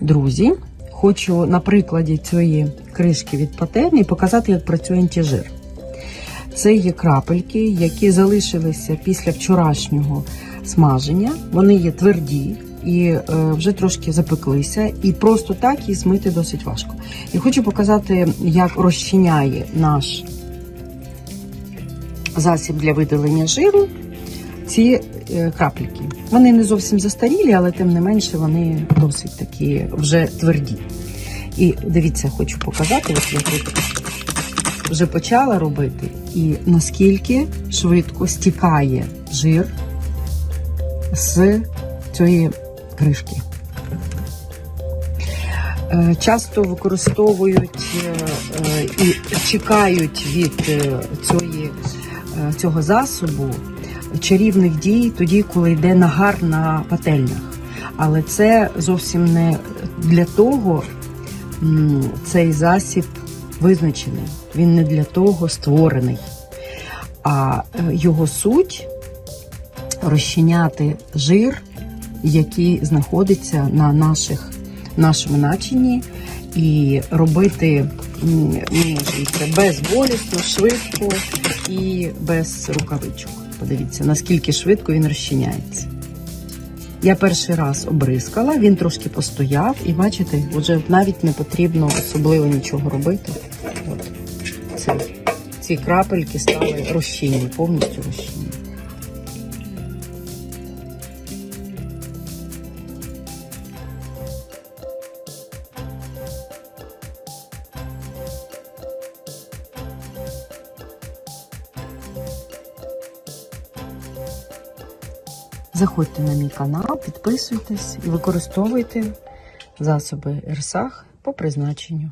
Друзі, хочу на прикладі цієї кришки від патерні показати, як працює антижир. Це є крапельки, які залишилися після вчорашнього смаження. Вони є тверді і е, вже трошки запеклися, і просто так її змити досить важко. І хочу показати, як розчиняє наш засіб для видалення жиру ці е, крапліки. Вони не зовсім застарілі, але тим не менше вони досить такі вже тверді. І дивіться, хочу показати, ось я тут вже почала робити, і наскільки швидко стікає жир з цієї кришки. Е, Часто використовують е, і чекають від цього засобу чарівних дій тоді, коли йде нагар на пательнях. Але це зовсім не для того цей засіб визначений. Він не для того створений. А е, його суть розчиняти жир, який знаходиться на наших, нашому начині, і робити м, ну, це безболісно, швидко і без рукавичок. Подивіться, наскільки швидко він розчиняється. Я перший раз обрискала, він трошки постояв, і бачите, вже навіть не потрібно особливо нічого робити. От ці, ці крапельки стали розчинні, повністю розчинні. Заходьте на мій канал, підписуйтесь і використовуйте засоби РСАГ по призначенню.